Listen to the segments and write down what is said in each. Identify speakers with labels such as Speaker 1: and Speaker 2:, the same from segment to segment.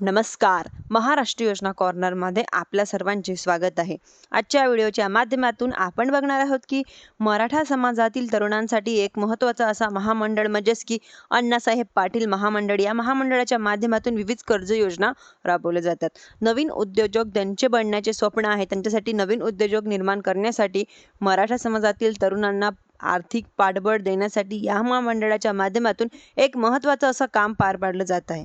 Speaker 1: नमस्कार. महाराष्ट्र योजना कॉर्नरमध्ये आपल्या सर्वांचे स्वागत आहे. आजच्या व्हिडिओच्या माध्यमातून आपण बघणार आहोत की मराठा समाजातील तरुणांसाठी एक महत्त्वाचा असा महामंडळ म्हणजेच की अण्णासाहेब पाटील महामंडळ. या महामंडळाच्या माध्यमातून विविध कर्ज योजना राबवल्या जातात. नवीन उद्योजक त्यांचे बनण्याचे स्वप्न आहे. त्यांच्यासाठी नवीन उद्योजक निर्माण करण्यासाठी मराठा समाजातील तरुणांना आर्थिक पाठबळ देण्यासाठी या महामंडळाच्या माध्यमातून एक महत्त्वाचं असं काम पार पाडलं जात आहे.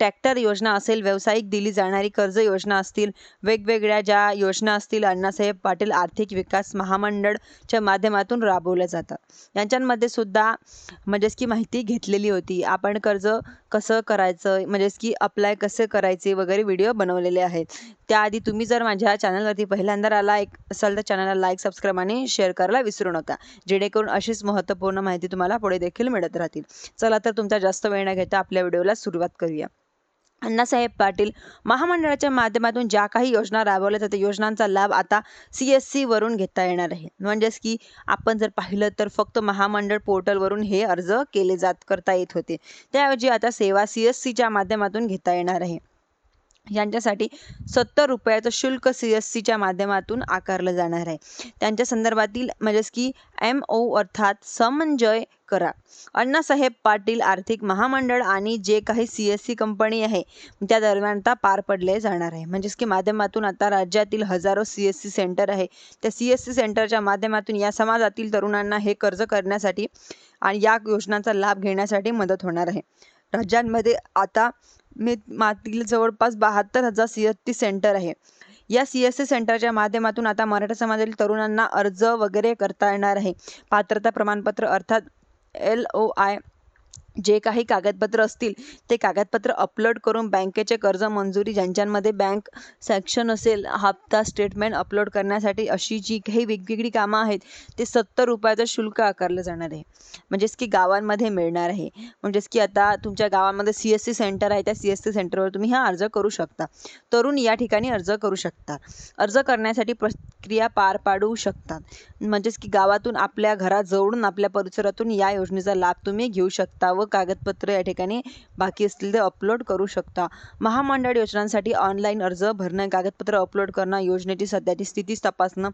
Speaker 1: ट्रॅक्टर योजना असेल व्यावसायिक दिली जाणारी कर्ज योजना असतील वेगवेगळ्या ज्या योजना असतील अण्णासाहेब पाटील आर्थिक विकास महामंडळच्या माध्यमातून राबवल्या जातात यांच्यामध्ये सुद्धा म्हणजेच की माहिती घेतलेली होती. आपण कर्ज कसं करायचं म्हणजेच की अप्लाय कसे करायचे वगैरे व्हिडिओ बनवलेले आहेत. त्याआधी तुम्ही जर माझ्या चॅनलवरती पहिल्यांदा आला एक असाल तर चॅनलला लाईक सबस्क्राईब आणि शेअर करायला विसरू नका. जेणेकरून अशीच महत्त्वपूर्ण माहिती तुम्हाला पुढे देखील मिळत राहतील. चला तर तुमचा जास्त वेळ न घेता आपल्या व्हिडिओला सुरुवात करूया. अण्णासाहेब पाटील महामंडळाच्या माध्यमातून ज्या काही योजना राबवल्या जातात योजनांचा लाभ आता सी एस सीवरून घेता येणार आहे. म्हणजेच की आपण जर पाहिलं तर फक्त महामंडळ पोर्टलवरून हे अर्ज केले जात करता येत होते. त्याऐवजी आता सेवा सी एस सीच्या माध्यमातून घेता येणार आहे. यांच्यासाठी सत्तर रुपयाचं शुल्क सी एस सीच्या माध्यमातून आकारलं जाणार आहे. त्यांच्या संदर्भातील म्हणजेच की एम ओ अर्थात समन्वय करा. अण्णासाहेब पाटील आर्थिक महामंडळ आणि जे काही सी एस सी कंपनी आहे त्या दरम्यान आता पार पडले जाणार आहे. म्हणजेच की माध्यमातून आता राज्यातील हजारो सी एस सी सेंटर आहे. त्या सी एस सी सेंटरच्या माध्यमातून या समाजातील तरुणांना हे कर्ज करण्यासाठी आणि या योजनांचा लाभ घेण्यासाठी मदत होणार आहे. राज्यांमध्ये आता मी मातील जवळपास बहात्तर हजार सी एस टी सेंटर आहे. या सी एस सी सेंटरच्या माध्यमातून आता मराठा समाजातील तरुणांना अर्ज वगैरे करता येणार आहे. पात्रता प्रमाणपत्र अर्थात एल ओ आय जे काही कागदपत्र असतील ते कागदपत्र अपलोड करून बँकेचे कर्ज मंजुरी ज्यांच्यामध्ये बँक सॅक्शन असेल हप्ता स्टेटमेंट अपलोड करण्यासाठी अशी जी काही वेगवेगळी कामं आहेत ते सत्तर रुपयाचं शुल्क आकारलं जाणार आहे. म्हणजेच की गावांमध्ये मिळणार आहे. म्हणजेच की आता तुमच्या गावामध्ये सी एस सी सेंटर आहे त्या सी एस सी सेंटरवर तुम्ही हा अर्ज करू शकता. तरुण या ठिकाणी अर्ज करू शकता. अर्ज करण्यासाठी प्रक्रिया पार पाडू शकतात. म्हणजेच की गावातून आपल्या घराजवळून आपल्या परिसरातून या योजनेचा लाभ तुम्ही घेऊ शकता व कागदपत्र या ठिकाणी बाकी असतील ते अपलोड करू शकता. महामंडळ योजनांसाठी ऑनलाईन अर्ज भरणं कागदपत्र अपलोड करणं योजनेची सध्याची स्थिती तपासणं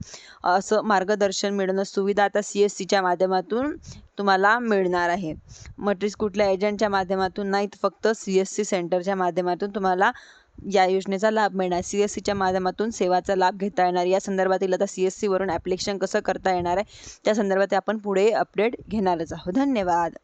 Speaker 1: असं मार्गदर्शन मिळणं सुविधा आता सी एस सीच्या माध्यमातून तुम्हाला मिळणार आहे. मटेरियल्स कुठल्या एजंटच्या माध्यमातून नाहीत फक्त सी एस सी सेंटरच्या माध्यमातून तुम्हाला या योजनेचा लाभ मिळणार. सी एस सीच्या माध्यमातून सेवाचा लाभ घेता येणार. या संदर्भातील आता सी एस सीवरून ॲप्लिकेशन कसं करता येणार आहे त्या संदर्भात आपण पुढे अपडेट घेणारच आहोत. धन्यवाद.